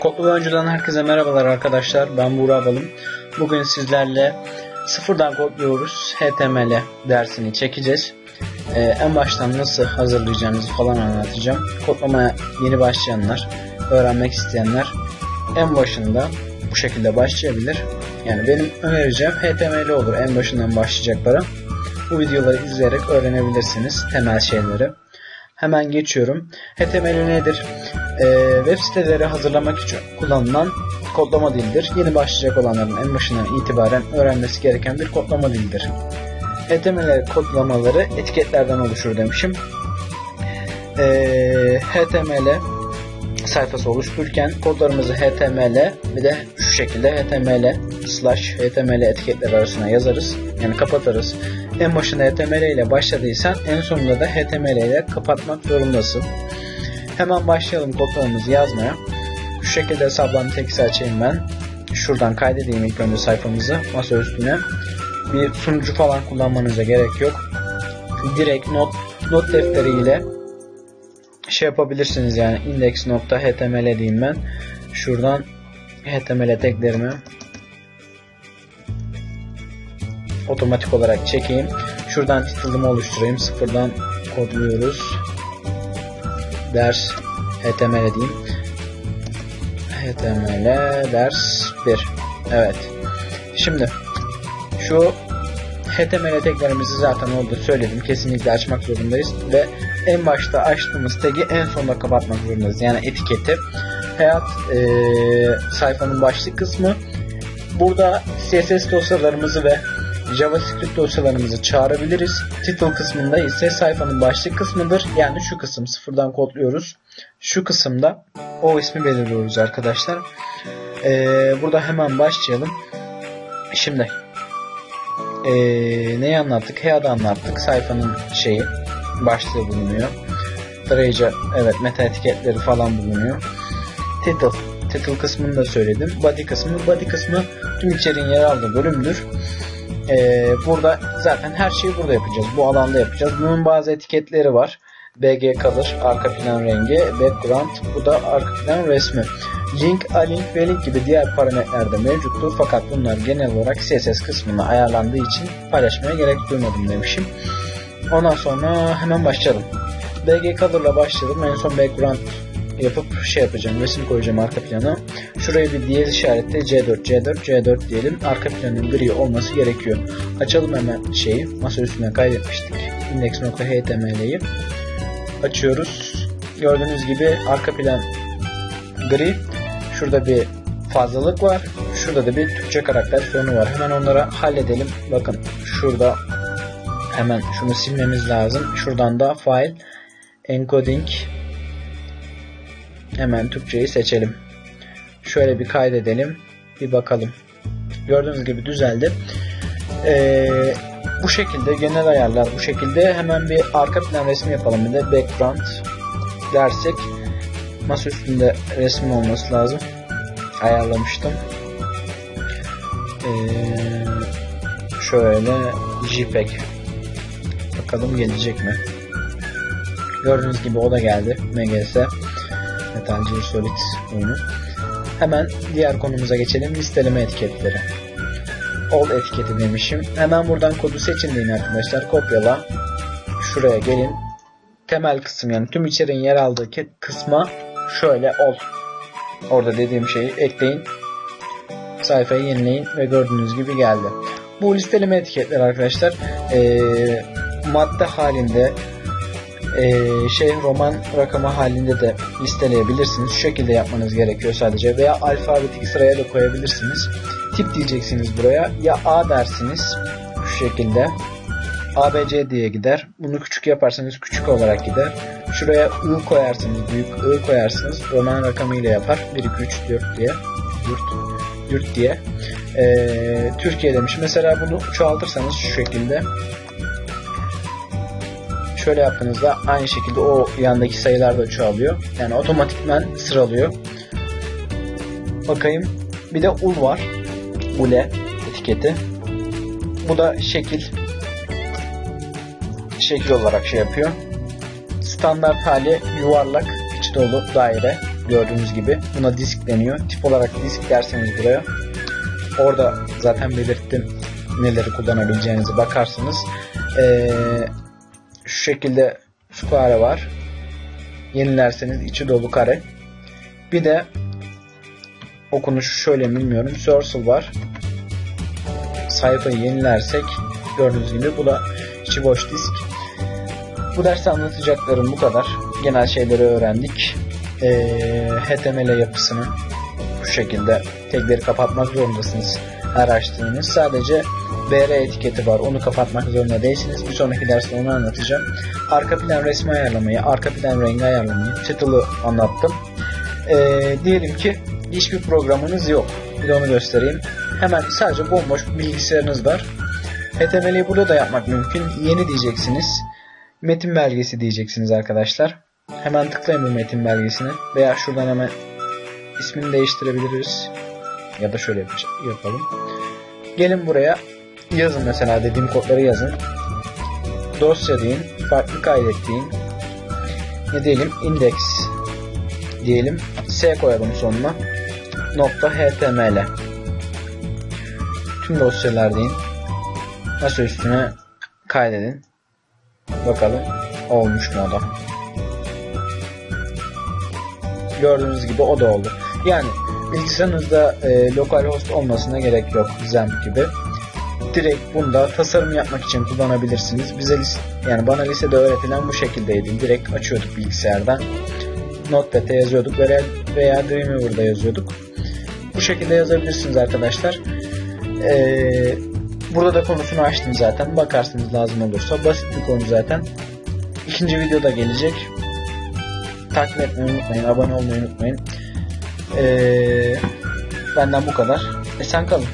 Kodlu ve önceden herkese merhabalar arkadaşlar. Ben Buğra Balım. Bugün sizlerle sıfırdan kodluyoruz. HTML dersini çekeceğiz. Ee, en baştan nasıl hazırlayacağımızı falan anlatacağım. Kodlamaya yeni başlayanlar, öğrenmek isteyenler en başında bu şekilde başlayabilir. Yani benim önereceğim HTML olur en başından başlayacaklara. Bu videoları izleyerek öğrenebilirsiniz temel şeyleri. Hemen geçiyorum. HTML nedir? Ee, web siteleri hazırlamak için kullanılan kodlama dilidir. Yeni başlayacak olanların en başından itibaren öğrenmesi gereken bir kodlama dilidir. HTML kodlamaları etiketlerden oluşur demişim. Ee, HTML sayfası oluştururken kodlarımızı HTML bir de şu şekilde HTML slash HTML etiketler arasına yazarız. Yani kapatırız. En başında HTML ile başladıysan en sonunda da HTML ile kapatmak zorundasın. Hemen başlayalım kodlarımızı yazmaya. Şu şekilde hesaplarını tekisi açayım ben. Şuradan kaydedeyim ilk önce sayfamızı masa üstüne. Bir sunucu falan kullanmanıza gerek yok. Direkt not not defteri ile şey yapabilirsiniz yani index.html diyeyim ben. Şuradan html taglerimi otomatik olarak çekeyim. Şuradan title'ımı oluşturayım. Sıfırdan kodluyoruz. Ders html diyeyim. html ders 1. Evet. Şimdi şu HTML taglerimizi zaten orada söyledim. Kesinlikle açmak zorundayız ve en başta açtığımız tagi en sonunda kapatmak zorundayız. Yani etiketi. Hayat e, sayfanın başlık kısmı. Burada CSS dosyalarımızı ve JavaScript dosyalarımızı çağırabiliriz. Title kısmında ise sayfanın başlık kısmıdır. Yani şu kısım sıfırdan kodluyoruz. Şu kısımda o ismi belirliyoruz arkadaşlar. Ee, burada hemen başlayalım. Şimdi ee, neyi anlattık? Head'ı anlattık. Sayfanın şeyi başlığı bulunuyor. Darayıcı evet meta etiketleri falan bulunuyor. Title title kısmını da söyledim. Body kısmı body kısmı tüm içeriğin yer aldığı bölümdür. Ee, burada zaten her şeyi burada yapacağız. Bu alanda yapacağız. Bunun bazı etiketleri var. BG kalır, arka plan rengi, background, bu da arka plan resmi. Link, alink ve link gibi diğer parametreler de mevcuttur fakat bunlar genel olarak CSS kısmına ayarlandığı için paylaşmaya gerek duymadım demişim. Ondan sonra hemen başlayalım. BG Color'la başladım. En son background yapıp şey yapacağım. Resim koyacağım arka plana. Şuraya bir diyez işaretle C4, C4, C4 diyelim. Arka planın gri olması gerekiyor. Açalım hemen şeyi. Masa üstüne kaydetmiştik. index.html'yi açıyoruz. Gördüğünüz gibi arka plan gri. Şurada bir fazlalık var. Şurada da bir Türkçe karakter sorunu var. Hemen onları halledelim. Bakın şurada hemen şunu silmemiz lazım. Şuradan da file encoding hemen Türkçeyi seçelim. Şöyle bir kaydedelim. Bir bakalım. Gördüğünüz gibi düzeldi. Ee, bu şekilde genel ayarlar bu şekilde. Hemen bir arka plan resmi yapalım. Bir de background dersek masa üstünde resim olması lazım. Ayarlamıştım. Ee, şöyle JPEG bakalım gelecek mi? Gördüğünüz gibi o da geldi. MGS Metal Gear Solid oyunu. Hemen diğer konumuza geçelim. Listeleme etiketleri. All etiketi demişim. Hemen buradan kodu seçin deyin arkadaşlar. Kopyala. Şuraya gelin. Temel kısım yani tüm içeriğin yer aldığı kısma şöyle ol. Orada dediğim şeyi ekleyin. Sayfayı yenileyin ve gördüğünüz gibi geldi. Bu listeleme etiketler arkadaşlar ee, madde halinde ee, şey roman rakamı halinde de listeleyebilirsiniz. Şu şekilde yapmanız gerekiyor sadece veya alfabetik sıraya da koyabilirsiniz. Tip diyeceksiniz buraya. Ya A dersiniz şu şekilde. ABC diye gider. Bunu küçük yaparsanız küçük olarak gider. Şuraya I koyarsınız, büyük I koyarsınız. Roman rakamı ile yapar. 1, 2, 3, 4 diye. Yurt, yurt diye. Ee, Türkiye demiş. Mesela bunu çoğaltırsanız şu şekilde şöyle yaptığınızda aynı şekilde o yandaki sayılar da çoğalıyor. Yani otomatikman sıralıyor. Bakayım. Bir de ul var. Ule etiketi. Bu da şekil. Şekil olarak şey yapıyor. Standart hali yuvarlak, içi dolu, daire. gördüğünüz gibi. Buna disk deniyor. Tip olarak disk derseniz buraya. Orada zaten belirttim neleri kullanabileceğinizi bakarsınız. Ee, şu şekilde su kare var. Yenilerseniz içi dolu kare. Bir de okunuşu şöyle mi bilmiyorum. Source var. Sayfayı yenilersek gördüğünüz gibi bu da içi boş disk. Bu derste anlatacaklarım bu kadar. Genel şeyleri öğrendik. Ee, HTML yapısını bu şekilde tagleri kapatmak zorundasınız her açtığınız. Sadece BR etiketi var. Onu kapatmak zorunda değilsiniz. Bir sonraki derste onu anlatacağım. Arka plan resmi ayarlamayı, arka plan rengi ayarlamayı, title'ı anlattım. Ee, diyelim ki hiçbir programınız yok. Bir de onu göstereyim. Hemen sadece bomboş bilgisayarınız var. HTML'yi burada da yapmak mümkün. Yeni diyeceksiniz. Metin belgesi diyeceksiniz arkadaşlar. Hemen tıklayın bu metin belgesini. Veya şuradan hemen ismini değiştirebiliriz. Ya da şöyle yapalım. Gelin buraya yazın mesela dediğim kodları yazın. Dosya deyin. Farklı kaydet deyin. Ne diyelim? Index diyelim. S koyalım sonuna. Nokta html. Tüm dosyalar deyin. Nasıl üstüne kaydedin. Bakalım olmuş mu o da. Gördüğünüz gibi o da oldu. Yani bilgisayarınızda e, localhost olmasına gerek yok XAMPP gibi. Direkt bunda tasarım yapmak için kullanabilirsiniz. Bize yani bana lisede öğretilen bu şekildeydi. Direkt açıyorduk bilgisayardan. Notepad'e yazıyorduk veya, veya Dreamweaver'da yazıyorduk. Bu şekilde yazabilirsiniz arkadaşlar. Ee, burada da konusunu açtım zaten. Bakarsınız lazım olursa. Basit bir konu zaten. İkinci videoda gelecek. Takip etmeyi unutmayın. Abone olmayı unutmayın. Ee, benden bu kadar. Esen kalın.